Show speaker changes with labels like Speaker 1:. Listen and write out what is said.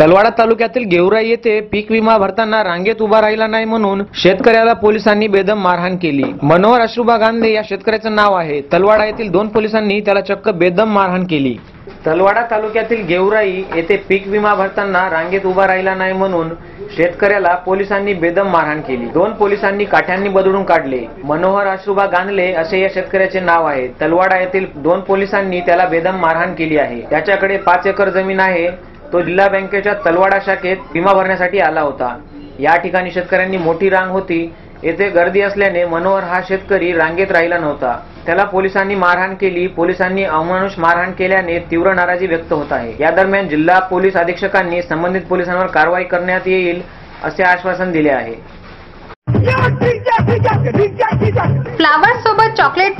Speaker 1: तलवाडा तालुक्यातील गेवराई येथे पीक विमा भरताना रांगेत उभा राहिला नाही म्हणून शेतकऱ्याला पोलिसांनी बेदम मारहाण केली. मनोहर अश्रुबा गांधे या शेतकऱ्याचं नाव आहे. तलवाडा येथील दोन पोलिसांनी त्याला चक्क बेदम मारहाण केली. तलवाडा तालुक्यातील गेवराई येथे पीक विमा भरताना रांगेत उभा राहिला नाही म्हणून शेतकऱ्याला पोलिसांनी बेदम मारहाण केली. दोन पोलिसांनी काठ्यांनी बदलून काढले. मनोहर अश्रुबा गांधले असे या शेतकऱ्याचे नाव आहे. तलवाडा येथील दोन पोलिसांनी त्याला बेदम मारहाण केली आहे. त्याच्याकडे पाच एकर जमीन आहे. तो जिल्हा बँकेच्या तलवाडा शाखेत विमा भरण्यासाठी आला होता. या ठिकाणी शेतकऱ्यांनी मोठी रांग होती. येथे गर्दी असल्याने मनोहर हा शेतकरी रांगेत राहिला नव्हता. त्याला पोलिसांनी मारहाण केली. पोलिसांनी अमानुष मारहाण केल्याने तीव्र नाराजी व्यक्त होत आहे. या दरम्यान जिल्हा पोलीस अधीक्षकांनी संबंधित पोलिसांवर कारवाई करण्यात येईल असे आश्वासन दिले आहे.
Speaker 2: फ्लावर सोबत chocolate